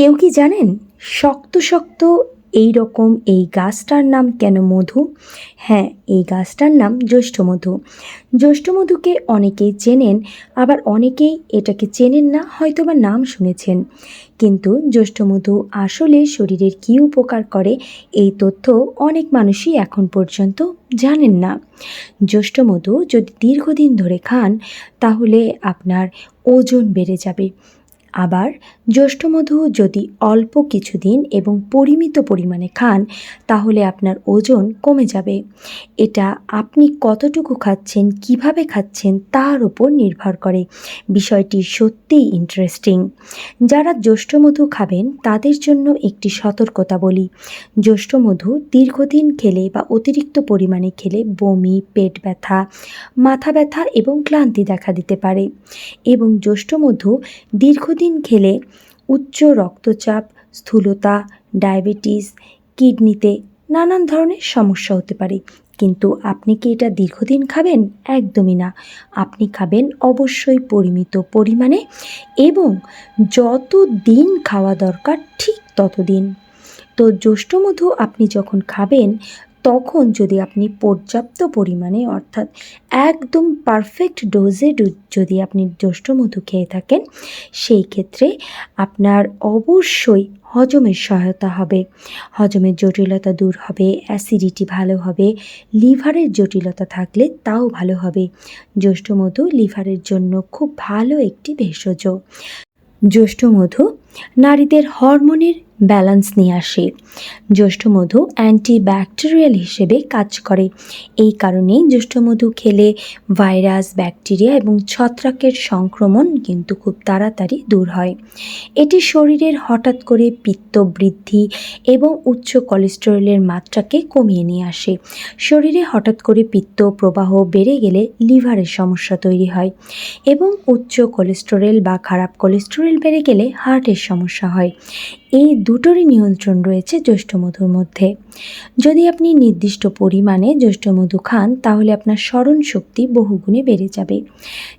কেউ কি জানেন শক্ত শক্ত এই রকম এই গাছটার নাম কেন মধু? হ্যাঁ এই গাছটার নাম জ্যৈষ্ঠমধু জ্যৈষ্ঠমধুকে অনেকেই চেনেন, আবার অনেকেই এটাকে চেনেন না হয়তো বা নাম শুনেছেন। কিন্তু জ্যৈষ্ঠমধু আসলে শরীরের কী উপকার করে এই তথ্য অনেক মানুষই এখন পর্যন্ত জানেন না। জ্যৈষ্ঠমধু যদি দীর্ঘদিন ধরে খান, তাহলে আপনার ওজন বেড়ে যাবে। আবার জ্যৈষ্ঠমধু যদি অল্প কিছুদিন এবং পরিমিত পরিমাণে খান, তাহলে আপনার ওজন কমে যাবে। এটা আপনি কতটুকু খাচ্ছেন, কীভাবে খাচ্ছেন, তার উপর নির্ভর করে। বিষয়টি সত্যিই ইন্টারেস্টিং যারা জ্যৈষ্ঠমধু খাবেন, তাদের জন্য একটি সতর্কতা বলি। জ্যৈষ্ঠমধু দীর্ঘদিন খেলে বা অতিরিক্ত পরিমাণে খেলে বমি, পেট ব্যথা, মাথা ব্যথা এবং ক্লান্তি দেখা দিতে পারে। এবং জ্যৈষ্ঠমধু দীর্ঘদিন খেলে উচ্চ রক্তচাপ, স্থূলতা, ডায়াবেটিস, কিডনিতে নানান ধরনের সমস্যা হতে পারে। কিন্তু আপনি কি এটা দীর্ঘদিন খাবেন? একদমই না। আপনি খাবেন অবশ্যই পরিমিত পরিমাণে এবং যত দিন খাওয়া দরকার ঠিক ততদিন। তো জ্যৈষ্ঠমধু আপনি যখন খাবেন তখন যদি আপনি পর্যাপ্ত পরিমাণে, অর্থাৎ একদম পারফেক্ট ডোজে যদি আপনি জ্যৈষ্ঠমধু খেয়ে থাকেন, সেই ক্ষেত্রে আপনার অবশ্যই হজমের সহায়তা হবে। হজমের জটিলতা দূর হবে অ্যাসিডিটি ভালো হবে, লিভারের জটিলতা থাকলে তাও ভালো হবে। জ্যৈষ্ঠমধু লিভারের জন্য খুব ভালো একটি ভেষজ। জ্যৈষ্ঠমধু নারীদের হরমোনের ব্যালেন্স নিয়ে আসে। জ্যৈষ্ঠমধু অ্যান্টিব্যাকটেরিয়াল হিসেবে কাজ করে। এই কারণেই জ্যৈষ্ঠমধু খেলে ভাইরাস, ব্যাকটেরিয়া এবং ছত্রাকের সংক্রমণ কিন্তু খুব তাড়াতাড়ি দূর হয়। এটি শরীরের হঠাৎ করে পিত্ত বৃদ্ধি এবং উচ্চ কোলেস্টেরলের মাত্রাকে কমিয়ে নিয়ে আসে। শরীরে হঠাৎ করে পিত্ত প্রবাহ বেড়ে গেলে লিভারের সমস্যা তৈরি হয় এবং উচ্চ কোলেস্টেরল বা খারাপ কোলেস্টেরল বেড়ে গেলে হার্টের সমস্যা হয়। এই দুটোরই নিয়ন্ত্রণ রয়েছে জ্যৈষ্ঠমধুর মধ্যে। যদি আপনি নির্দিষ্ট পরিমাণে জ্যৈষ্ঠমধু খান, তাহলে আপনার স্মরণ শক্তি বহুগুণে বেড়ে যাবে।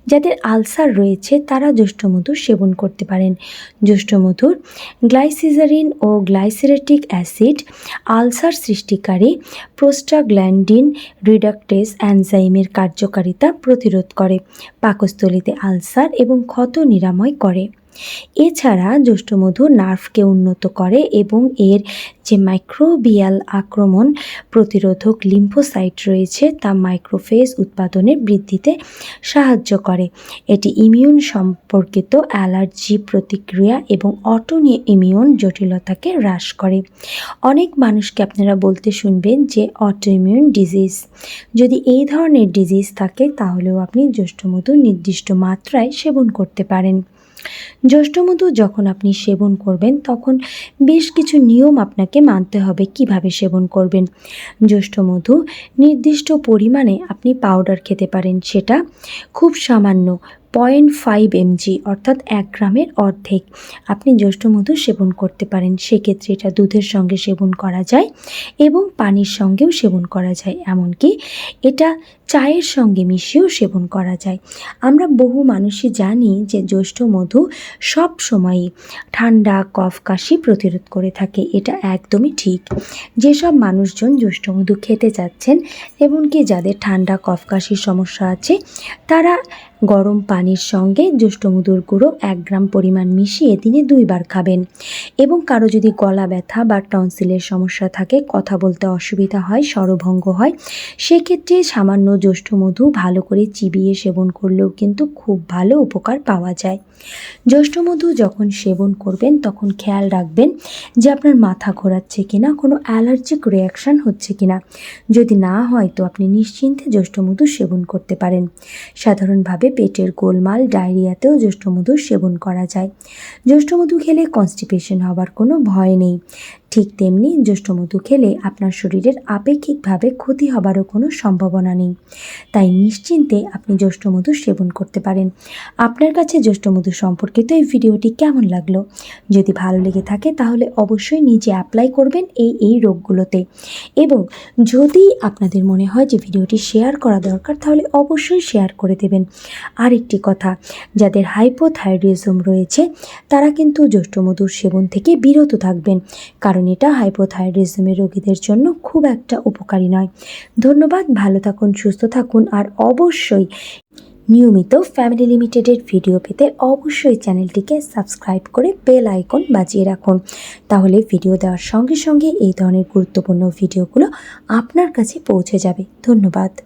যাদের আলসার রয়েছে, তারা জ্যৈষ্ঠমধু সেবন করতে পারেন। জ্যৈষ্ঠমধুর গ্লাইসিজারিন ও গ্লাইসিরেটিক অ্যাসিড আলসার সৃষ্টিকারী প্রোস্টাগ্ল্যান্ডিন রিডাক্টেস অ্যানজাইমের কার্যকারিতা প্রতিরোধ করে, পাকস্থলিতে আলসার এবং ক্ষত নিরাময় করে। এছাড়া জ্যৈষ্ঠমধু নার্ভকে উন্নত করে এবং এর যে মাইক্রোবিয়াল আক্রমণ প্রতিরোধক লিম্ফোসাইট রয়েছে, তা মাইক্রোফেজ উৎপাদনের বৃদ্ধিতে সাহায্য করে। এটি ইমিউন সম্পর্কিত অ্যালার্জি প্রতিক্রিয়া এবং অটো ইমিউন জটিলতাকে হ্রাস করে। অনেক মানুষকে আপনারা বলতে শুনবেন যে অটো ইমিউন ডিজিজ। যদি এই ধরনের ডিজিজ থাকে, তাহলেও আপনি জ্যৈষ্ঠমধু নির্দিষ্ট মাত্রায় সেবন করতে পারেন। জ্যৈষ্ঠমধু যখন আপনি সেবন করবেন, তখন বেশ কিছু নিয়ম আপনাকে মানতে হবে কীভাবে সেবন করবেন। জ্যৈষ্ঠমধু নির্দিষ্ট পরিমাণে আপনি পাউডার খেতে পারেন, সেটা খুব সামান্য পয়েন্ট ফাইভ এমজি, অর্থাৎ এক গ্রামের অর্ধেক। আপনি জ্যৈষ্ঠ মধু সেবন করতে পারেন। সেক্ষেত্রে এটা দুধের সঙ্গে সেবন করা যায় এবং পানির সঙ্গেও সেবন করা যায়। এমনকি এটা চায়ের সঙ্গে মিশিয়েও সেবন করা যায়। আমরা বহু মানুষই জানি যে জ্যৈষ্ঠ মধু সব সময়ই ঠান্ডা, কফ, কাশি প্রতিরোধ করে থাকে। এটা একদমই ঠিক। যেসব মানুষজন জ্যৈষ্ঠ মধু খেতে চাচ্ছেন, এমনকি যাদের ঠান্ডা, কফ, কাশির সমস্যা আছে, তারা গরম পানির সঙ্গে জ্যৈষ্ঠ মধুর গুঁড়ো এক গ্রাম পরিমাণ মিশিয়ে দিনে দুইবার খাবেন। এবং কারও যদি গলা ব্যথা বা টনসিলের সমস্যা থাকে, কথা বলতে অসুবিধা হয়, স্বরভঙ্গ হয়, সেক্ষেত্রে সামান্য জ্যৈষ্ঠ মধু ভালো করে চিবিয়ে সেবন করলেও কিন্তু খুব ভালো উপকার পাওয়া যায়। জ্যৈষ্ঠ মধু যখন সেবন করবেন, তখন খেয়াল রাখবেন যে আপনার মাথা ঘোরাচ্ছে কিনা, কোনো অ্যালার্জিক রিয়াকশান হচ্ছে কিনা। যদি না হয়, তো আপনি নিশ্চিন্তে জ্যৈষ্ঠ মধু সেবন করতে পারেন। সাধারণভাবে পেটের গোলমাল, ডায়রিয়াতেও জ্যৈষ্ঠ মধু সেবন করা যায়। জ্যৈষ্ঠ মধু খেলে কনস্টিপেশন হবার কোনো ভয় নেই। ঠিক তেমনি জ্যৈষ্ঠমধু খেলে আপনার শরীরের আপেক্ষিকভাবে ক্ষতি হবারও কোনো সম্ভাবনা নেই। তাই নিশ্চিন্তে আপনি জ্যৈষ্ঠমধু সেবন করতে পারেন। আপনার কাছে জ্যৈষ্ঠমধু সম্পর্কিত এই ভিডিওটি কেমন লাগল? যদি ভালো লেগে থাকে তাহলে অবশ্যই নিজে অ্যাপ্লাই করবেন এই এই রোগগুলোতে। এবং যদি আপনাদের মনে হয় যে ভিডিওটি শেয়ার করা দরকার তাহলে অবশ্যই শেয়ার করে দেবেন। আর একটি কথা, যাদের হাইপোথাইরয়েডিজম রয়েছে, তারা কিন্তু জ্যৈষ্ঠমধুর সেবন থেকে বিরত থাকবেন। কারণ এটা হাইপোথাইরয়েডিজমের রোগীদের জন্য খুব একটা উপকারী নয়। ধন্যবাদ, ভালো থাকুন, সুস্থ থাকুন আর অবশ্যই নিয়মিত ফ্যামিলি লিমিটেডের ভিডিও পেতে অবশ্যই চ্যানেলটিকে সাবস্ক্রাইব করে বেল আইকন বাজিয়ে রাখুন। তাহলে ভিডিও দেওয়ার সঙ্গে সঙ্গে এই ধরনের গুরুত্বপূর্ণ ভিডিওগুলো আপনার কাছে পৌঁছে যাবে। ধন্যবাদ।